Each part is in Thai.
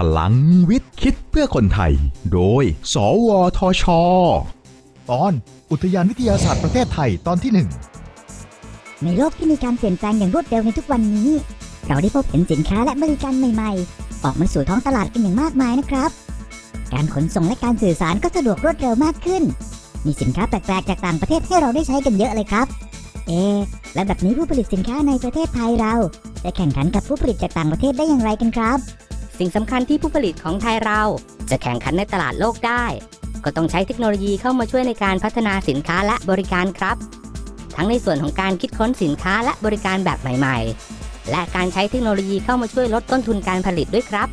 พลังวิทย์คิดเพื่อคนไทย โดย สวทช ตอนอุทยานวิทยาศาสตร์ประเทศไทยตอนที่หนึ่งในโลกที่มีการเปลี่ยนแปลงอย่างรวดเร็วในทุกวันนี้ เราได้พบเห็นสินค้าและบริการใหม่ๆ ออกมาสู่ท้องตลาดกันอย่างมากมายนะครับ การขนส่งและการสื่อสารก็สะดวกรวดเร็วมากขึ้น มีสินค้าแปลกๆจากต่างประเทศให้เราได้ใช้กันเยอะเลยครับ เอะและแบบนี้ผู้ผลิตสินค้าในประเทศไทยเราจะแข่งขันกับผู้ผลิตจากต่างประเทศได้อย่างไรกันครับ สิ่งสำคัญที่ผู้ผลิตของไทยเรา จะแข่งขันในตลาดโลกได้ ก็ต้องใช้เทคโนโลยีเข้ามาช่วยในการพัฒนาสินค้าและบริการครับ ทั้งในส่วนของการคิดค้นสินค้าและบริการแบบใหม่ๆ และการใช้เทคโนโลยีเข้ามาช่วยลดต้นทุนการผลิตด้วยครับ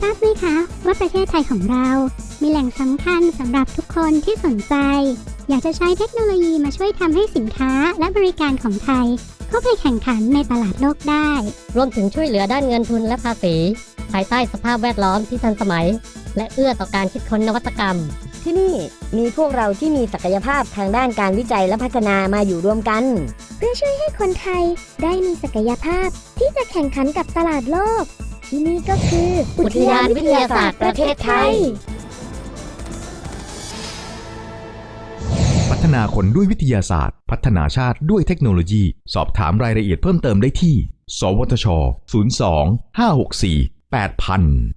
ทราบไหมคะว่าประเทศไทยของเรา มีแหล่งสำคัญสำหรับทุกคนที่สนใจ อยากจะใช้เทคโนโลยีมาช่วยทำให้สินค้าและบริการของไทย เข้าไปแข่งขันในตลาดโลกได้ รวมถึงช่วยเหลือด้านเงินทุนและภาษี ภายใต้สภาพแวดล้อมที่ทันสมัย และเอื้อต่อการคิดค้นนวัตกรรม ที่นี่มีพวกเราที่มีศักยภาพทางด้านการวิจัยและพัฒนามาอยู่รวมกัน เพื่อช่วยให้คนไทยได้มีศักยภาพที่จะแข่งขันกับตลาดโลก ที่นี่ก็คือ อุทยานวิทยาศาสตร์ประเทศไทย พัฒนาคนด้วยวิทยาศาสตร์ พัฒนาชาติด้วยเทคโนโลยี สอบถามรายละเอียดเพิ่มเติมได้ที่ สวทช 02 564 8000